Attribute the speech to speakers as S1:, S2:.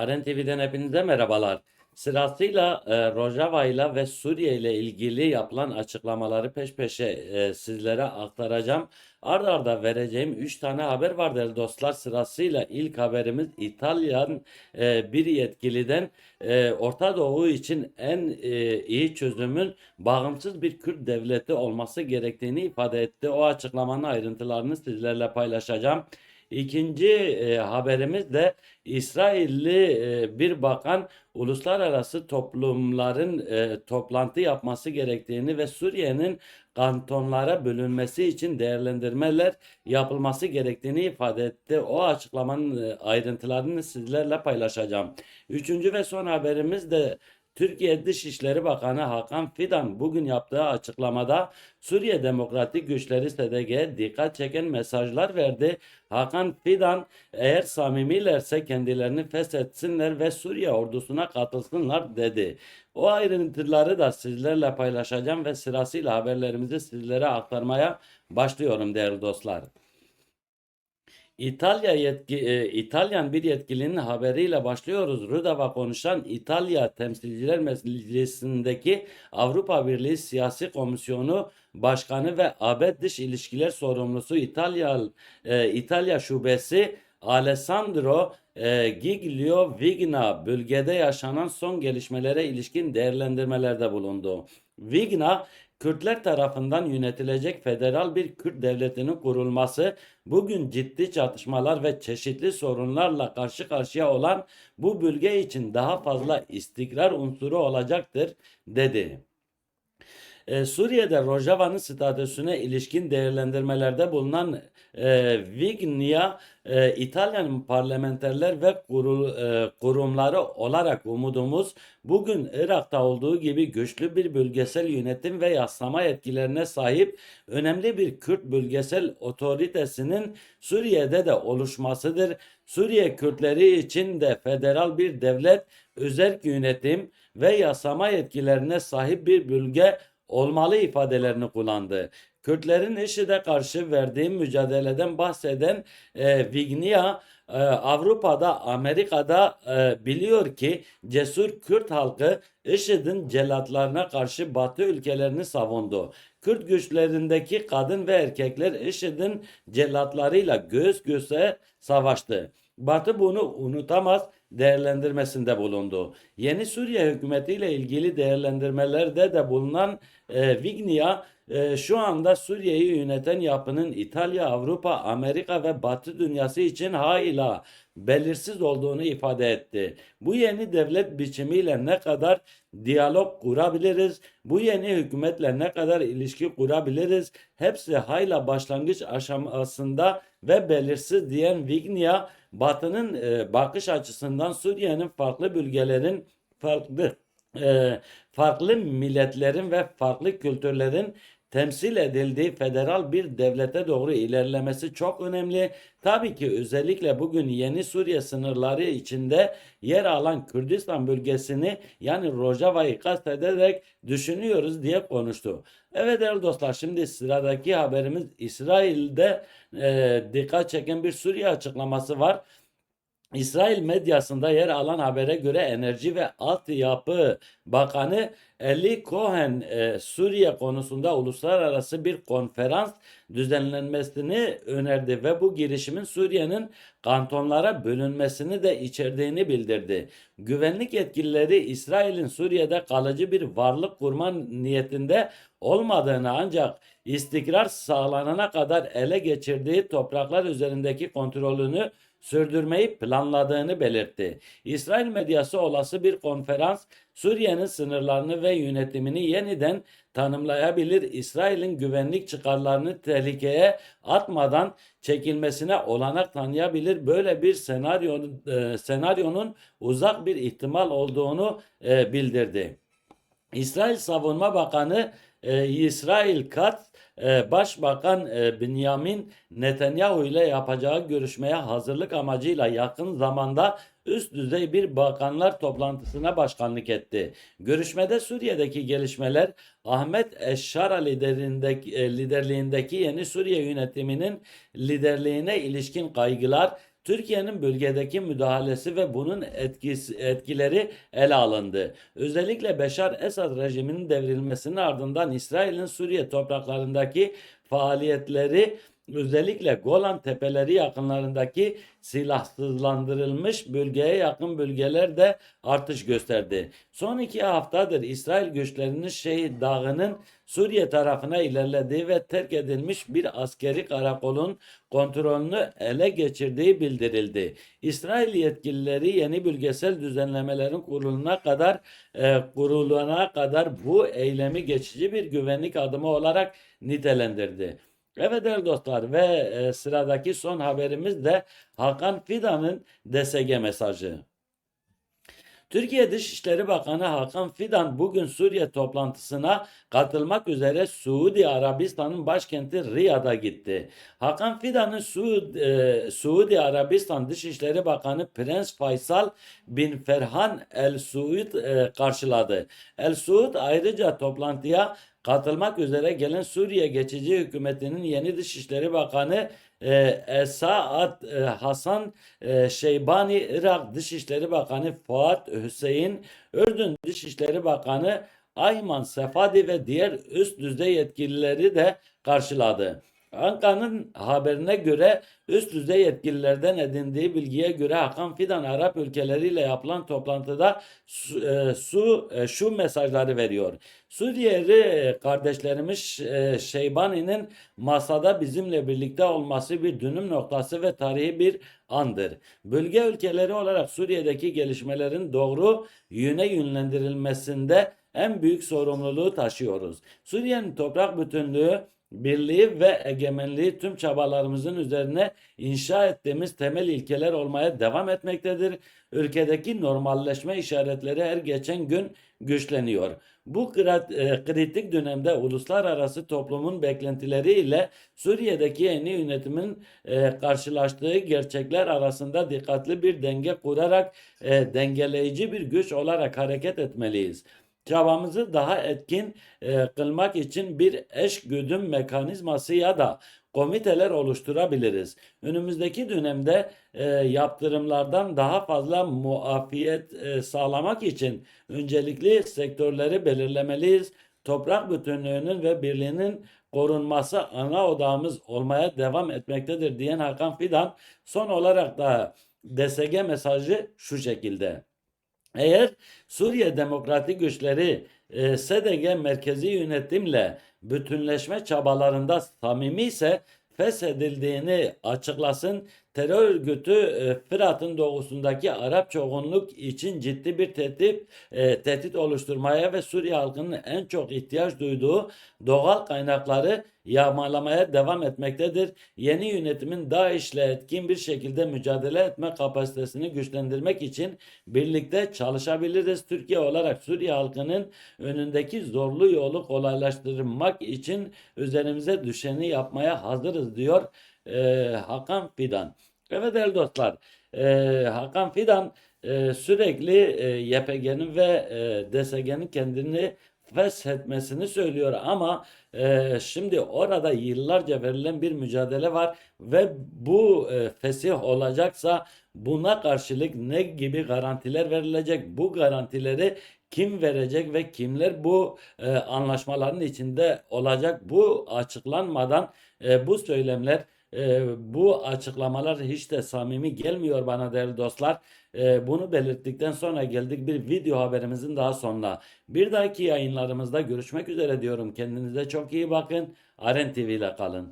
S1: Aren TV'den hepinize merhabalar. Sırasıyla e, Rojava ile ve Suriye ile ilgili yapılan açıklamaları peş peşe e, sizlere aktaracağım. Ard arda vereceğim 3 tane haber var değerli dostlar. Sırasıyla ilk haberimiz İtalyan e, bir yetkiliden e, Orta Doğu için en e, iyi çözümün bağımsız bir Kürt devleti olması gerektiğini ifade etti. O açıklamanın ayrıntılarını sizlerle paylaşacağım. İkinci e, haberimiz de İsrailli e, bir bakan uluslararası toplumların e, toplantı yapması gerektiğini ve Suriye'nin kantonlara bölünmesi için değerlendirmeler yapılması gerektiğini ifade etti. O açıklamanın e, ayrıntılarını sizlerle paylaşacağım. Üçüncü ve son haberimiz de Türkiye Dışişleri Bakanı Hakan Fidan bugün yaptığı açıklamada Suriye Demokratik Güçleri SDG'ye dikkat çeken mesajlar verdi. Hakan Fidan eğer samimilerse kendilerini feshetsinler ve Suriye ordusuna katılsınlar dedi. O ayrıntıları da sizlerle paylaşacağım ve sırasıyla haberlerimizi sizlere aktarmaya başlıyorum değerli dostlar. İtalya yetki, e, İtalyan bir yetkilinin haberiyle başlıyoruz. Rudava konuşan İtalya Temsilciler Meclisi'ndeki Avrupa Birliği Siyasi Komisyonu Başkanı ve AB Dış İlişkiler Sorumlusu İtalya e, İtalya Şubesi Alessandro e, Giglio Vigna bölgede yaşanan son gelişmelere ilişkin değerlendirmelerde bulundu. Vigna Kürtler tarafından yönetilecek federal bir Kürt devletinin kurulması bugün ciddi çatışmalar ve çeşitli sorunlarla karşı karşıya olan bu bölge için daha fazla istikrar unsuru olacaktır dedi. Ee, Suriye'de Rojava'nın statüsüne ilişkin değerlendirmelerde bulunan e, Vignia e, İtalyan parlamenterler ve kurul, e, kurumları olarak umudumuz bugün Irak'ta olduğu gibi güçlü bir bölgesel yönetim ve yaslama yetkilerine sahip önemli bir Kürt bölgesel otoritesinin Suriye'de de oluşmasıdır. Suriye Kürtleri için de federal bir devlet, özerk yönetim ve yasama yetkilerine sahip bir bölge olmalı ifadelerini kullandı. Kürtlerin IŞİD'e karşı verdiği mücadeleden bahseden e, Vignia e, Avrupa'da, Amerika'da e, biliyor ki cesur Kürt halkı IŞİD'in celatlarına karşı Batı ülkelerini savundu. Kürt güçlerindeki kadın ve erkekler IŞİD'in celatlarıyla göz göze savaştı. Batı bunu unutamaz değerlendirmesinde bulundu. Yeni Suriye hükümetiyle ilgili değerlendirmelerde de bulunan e, Vignia e, şu anda Suriye'yi yöneten yapının İtalya, Avrupa, Amerika ve Batı dünyası için hala belirsiz olduğunu ifade etti. Bu yeni devlet biçimiyle ne kadar diyalog kurabiliriz, bu yeni hükümetle ne kadar ilişki kurabiliriz, hepsi hala başlangıç aşamasında ve belirsiz diyen Vignia, Batı'nın e, bakış açısından Suriye'nin farklı bölgelerin farklı e, farklı milletlerin ve farklı kültürlerin temsil edildiği federal bir devlete doğru ilerlemesi çok önemli. Tabii ki özellikle bugün yeni Suriye sınırları içinde yer alan Kürdistan bölgesini yani Rojava'yı kastederek düşünüyoruz diye konuştu. Evet değerli dostlar şimdi sıradaki haberimiz İsrail'de e, dikkat çeken bir Suriye açıklaması var. İsrail medyasında yer alan habere göre Enerji ve Altyapı Bakanı Eli Cohen e, Suriye konusunda uluslararası bir konferans düzenlenmesini önerdi ve bu girişimin Suriye'nin kantonlara bölünmesini de içerdiğini bildirdi. Güvenlik yetkilileri İsrail'in Suriye'de kalıcı bir varlık kurma niyetinde olmadığını ancak istikrar sağlanana kadar ele geçirdiği topraklar üzerindeki kontrolünü sürdürmeyi planladığını belirtti. İsrail medyası olası bir konferans Suriye'nin sınırlarını ve yönetimini yeniden tanımlayabilir. İsrail'in güvenlik çıkarlarını tehlikeye atmadan çekilmesine olanak tanıyabilir. Böyle bir senaryonun, e, senaryonun uzak bir ihtimal olduğunu e, bildirdi. İsrail Savunma Bakanı e, İsrail Katz e, Başbakan e, Benjamin Netanyahu ile yapacağı görüşmeye hazırlık amacıyla yakın zamanda üst düzey bir bakanlar toplantısına başkanlık etti. Görüşmede Suriye'deki gelişmeler Ahmet Eşşara liderindeki, e, liderliğindeki yeni Suriye yönetiminin liderliğine ilişkin kaygılar Türkiye'nin bölgedeki müdahalesi ve bunun etkisi, etkileri ele alındı. Özellikle Beşar Esad rejiminin devrilmesinin ardından İsrail'in Suriye topraklarındaki faaliyetleri özellikle Golan Tepeleri yakınlarındaki silahsızlandırılmış bölgeye yakın bölgelerde artış gösterdi. Son iki haftadır İsrail güçlerinin Şehit Dağı'nın Suriye tarafına ilerlediği ve terk edilmiş bir askeri karakolun kontrolünü ele geçirdiği bildirildi. İsrail yetkilileri yeni bölgesel düzenlemelerin kuruluna kadar e, kuruluna kadar bu eylemi geçici bir güvenlik adımı olarak nitelendirdi. Evet değerli dostlar ve e, sıradaki son haberimiz de Hakan Fidan'ın DSG mesajı. Türkiye Dışişleri Bakanı Hakan Fidan bugün Suriye toplantısına katılmak üzere Suudi Arabistan'ın başkenti Riyad'a gitti. Hakan Fidan'ın e, Suudi Arabistan Dışişleri Bakanı Prens Faysal bin Ferhan El Suud e, karşıladı. El Suud ayrıca toplantıya katılmak üzere gelen Suriye geçici hükümetinin yeni Dışişleri Bakanı e, Esaat e, Hasan e, Şeybani, Irak Dışişleri Bakanı Fuat Hüseyin, Ürdün Dışişleri Bakanı Ayman Sefadi ve diğer üst düzey yetkilileri de karşıladı. Ankara'nın haberine göre üst düzey yetkililerden edindiği bilgiye göre Hakan Fidan Arap ülkeleriyle yapılan toplantıda su, e, su e, şu mesajları veriyor. Suriyeli kardeşlerimiz e, Şeybani'nin masada bizimle birlikte olması bir dönüm noktası ve tarihi bir andır. Bölge ülkeleri olarak Suriye'deki gelişmelerin doğru yöne yönlendirilmesinde en büyük sorumluluğu taşıyoruz. Suriye'nin toprak bütünlüğü birliği ve egemenliği tüm çabalarımızın üzerine inşa ettiğimiz temel ilkeler olmaya devam etmektedir. Ülkedeki normalleşme işaretleri her geçen gün güçleniyor. Bu e, kritik dönemde uluslararası toplumun beklentileriyle Suriye'deki yeni yönetimin e, karşılaştığı gerçekler arasında dikkatli bir denge kurarak e, dengeleyici bir güç olarak hareket etmeliyiz. Çabamızı daha etkin e, kılmak için bir eş güdüm mekanizması ya da komiteler oluşturabiliriz. Önümüzdeki dönemde e, yaptırımlardan daha fazla muafiyet e, sağlamak için öncelikli sektörleri belirlemeliyiz. Toprak bütünlüğünün ve birliğinin korunması ana odağımız olmaya devam etmektedir diyen Hakan Fidan son olarak da DSG mesajı şu şekilde. Eğer Suriye Demokratik Güçleri e, SDG merkezi yönetimle bütünleşme çabalarında samimi ise feshedildiğini açıklasın. Terör örgütü e, Fırat'ın doğusundaki Arap çoğunluk için ciddi bir tehdit, e, tehdit oluşturmaya ve Suriye halkının en çok ihtiyaç duyduğu doğal kaynakları yağmalamaya devam etmektedir. Yeni yönetimin DAEŞ'le etkin bir şekilde mücadele etme kapasitesini güçlendirmek için birlikte çalışabiliriz. Türkiye olarak Suriye halkının önündeki zorlu yolu kolaylaştırmak için üzerimize düşeni yapmaya hazırız diyor e, Hakan Fidan. Evet değerli dostlar e, Hakan Fidan e, sürekli e, YPG'nin ve e, DSG'nin kendini feshetmesini söylüyor ama e, şimdi orada yıllarca verilen bir mücadele var ve bu e, fesih olacaksa buna karşılık ne gibi garantiler verilecek? Bu garantileri kim verecek ve kimler bu e, anlaşmaların içinde olacak? Bu açıklanmadan e, bu söylemler e, bu açıklamalar hiç de samimi gelmiyor bana değerli dostlar. E, bunu belirttikten sonra geldik bir video haberimizin daha sonuna. Bir dahaki yayınlarımızda görüşmek üzere diyorum. Kendinize çok iyi bakın. Aren TV ile kalın.